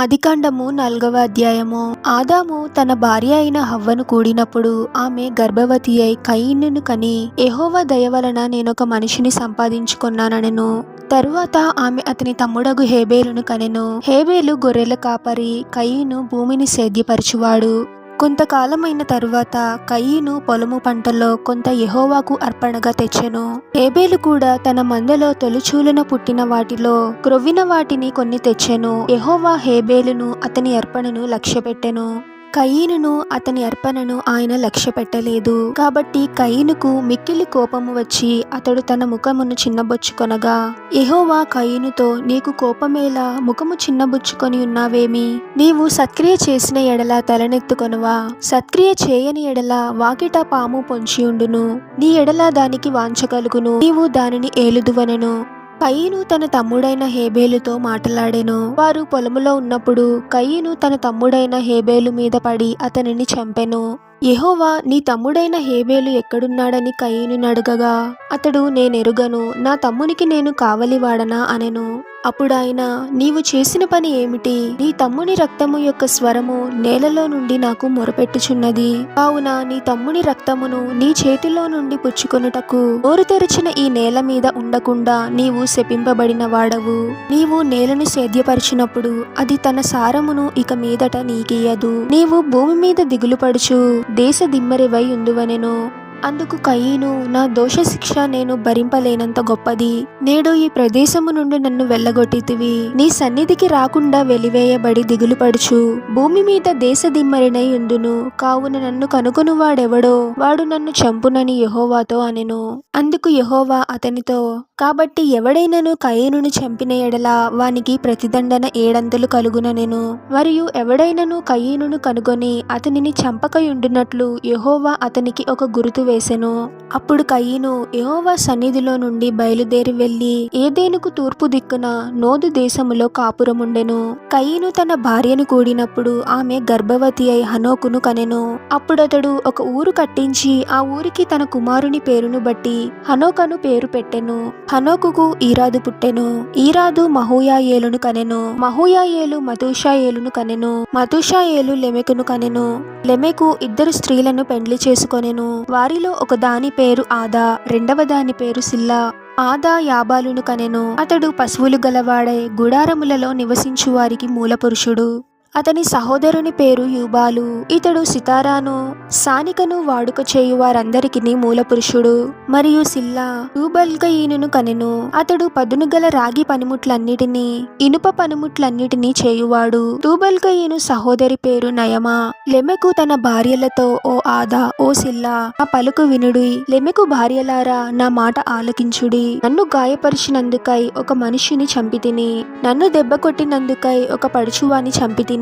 ఆదికాండము నాలుగవ అధ్యాయము. ఆదాము తన భార్య అయిన హవ్వను కూడినప్పుడు ఆమె గర్భవతి అయి కయీనును కని ఎహోవ దయ వలన నేనొక మనిషిని సంపాదించుకున్నానను తరువాత ఆమె అతని తమ్ముడగు హేబేలును కనెను. హేబేలు గొర్రెల కాపరి కయీను భూమిని సేద్యపరచువాడు. కొంతకాలమైన తరువాత కయ్యను పొలము పంటల్లో కొంత యహోవాకు అర్పణగా తెచ్చెను. హేబేలు కూడా తన మందలో తొలిచూలున పుట్టిన వాటిలో క్రొవ్విన వాటిని కొన్ని తెచ్చెను. యహోవా హేబేలును అతని అర్పణను లక్ష్యపెట్టెను. కయీనును అతని అర్పణను ఆయన లక్ష్య పెట్టలేదు కాబట్టి కయీనుకు మిక్కిలి కోపము వచ్చి అతడు తన ముఖమును చిన్నబొచ్చుకొనగా ఎహోవా కయీనుతో నీకు కోపమేలా ముఖము చిన్నబుచ్చుకొని ఉన్నావేమి? నీవు సత్క్రియ చేసిన ఎడల తలనెత్తుకొనువా? సత్క్రియ చేయని ఎడల వాకిట పాము పొంచియుండును. నీ ఎడల దానికి వాంచగలుగును నీవు దానిని ఏలుదువనను. కయ్యను తన తమ్ముడైన హేబేలుతో మాట్లాడెను. వారు పొలములో ఉన్నప్పుడు కయ్యను తన తమ్ముడైన హేబేలు మీద పడి అతనిని చంపెను. యహోవా నీ తమ్ముడైన హేబేలు ఎక్కడున్నాడని కయీను అడగగా అతడు నేనెరుగను నా తమ్మునికి నేను కావలివాడనా? అనెను. అప్పుడు ఆయన నీవు చేసిన పని ఏమిటి? నీ తమ్ముని రక్తము యొక్క స్వరము నేలలో నుండి నాకు మొరపెట్టుచున్నది. కావున నీ తమ్ముని రక్తమును నీ చేతిలో నుండి పుచ్చుకొనుటకు నోరు తెరిచిన ఈ నేల మీద ఉండకుండా నీవు శపింపబడిన వాడవు. నీవు నేలను సేద్యపరిచినప్పుడు అది తన సారమును ఇక మీదట నీకియ్యదు. నీవు భూమి మీద దిగులుపడుచు దేశ దిమ్మరివై ఉందువనెను అందుకు కయీను నా దోష శిక్ష నేను భరింపలేనంత గొప్పది. నేడు ఈ ప్రదేశము నుండి నన్ను వెళ్ళగొట్టితివి. నీ సన్నిధికి రాకుండా వెలివేయబడి దిగులుపడుచు. భూమి మీద దేశ దిమ్మరినై ఉందును కావున నన్ను కనుగొను వాడెవడో వాడు నన్ను చంపునని యహోవాతో అనెను. అందుకు యహోవా అతనితో కాబట్టి ఎవడైనను కయేనును చంపిన ఎడల వానికి ప్రతిదండన ఏడంతలు కలుగుననెను మరియు ఎవడైనను కయీనును కనుగొని అతనిని చంపకయుండునట్లు యహోవా అతనికి ఒక గురుతు వేసెను. అప్పుడు కయీను యహోవా సన్నిధిలో నుండి బయలుదేరి వెళ్ళి ఏదేనుకు తూర్పు దిక్కున నోదు దేశములో కాపురముండెను. కయీను తన భార్యను కూడినప్పుడు ఆమె గర్భవతి అయి హనోకును కనెను. అప్పుడతడు ఒక ఊరు కట్టించి ఆ ఊరికి తన కుమారుని పేరును బట్టి హనోకను పేరు పెట్టెను. హనోకుకు ఈరాదు పుట్టెను. ఈరాదు మహూయాయేలును కనెను. మహూయాయేలు మధుషాయేలును కనెను. మధుషాయేలు లెమెకును కనెను. లెమెకు ఇద్దరు స్త్రీలను పెండ్లి చేసుకొనెను. వారిలో ఒక దాని పేరు ఆదా రెండవ దాని పేరు సిల్లా. ఆదా యాబాలును కనెను. అతడు పశువులు గలవాడై గుడారములలో నివసించు వారికి మూలపురుషుడు. అతని సహోదరుని పేరు యూబాలు. ఇతడు సితారాను సానికను వాడుక చేయు వారందరికిని మూలపురుషుడు మరియు సిల్లా. టూబల్గయీనును కనెను. అతడు పదును గల రాగి పనిముట్లన్నిటినీ ఇనుప పనిముట్లన్నిటినీ చేయువాడు. తూబల్గయీను సహోదరి పేరు నయమా. లెమెకు తన భార్యలతో ఓ ఆదా ఓ సిల్లా నా పలుకు వినుడి. లెమెకు భార్యలారా నా మాట ఆలకించుడి. నన్ను గాయపరిచినందుకై ఒక మనిషిని చంపితిని. నన్ను దెబ్బ కొట్టినందుకై ఒక పడుచువాని చంపితిని.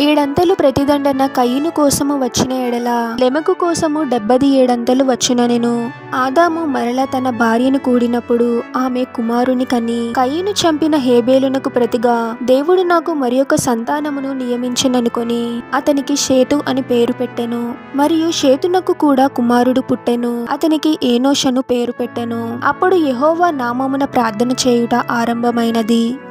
ఏడంతలు ప్రతిదండన కయ్యను కోసము వచ్చిన ఎడల లెమకు కోసము డెబ్బది ఏడంతలు వచ్చిననెను ఆదాము మరల తన భార్యను కూడినప్పుడు ఆమె కుమారుని కని కయ్యను చంపిన హేబేలునకు ప్రతిగా దేవుడు నాకు మరి సంతానమును నియమించిననుకొని అతనికి షేతు అని పేరు పెట్టెను. మరియు షేతునకు కూడా కుమారుడు పుట్టెను. అతనికి ఏనోషను పేరు పెట్టెను. అప్పుడు యహోవా నామమున ప్రార్థన చేయుట ఆరంభమైనది.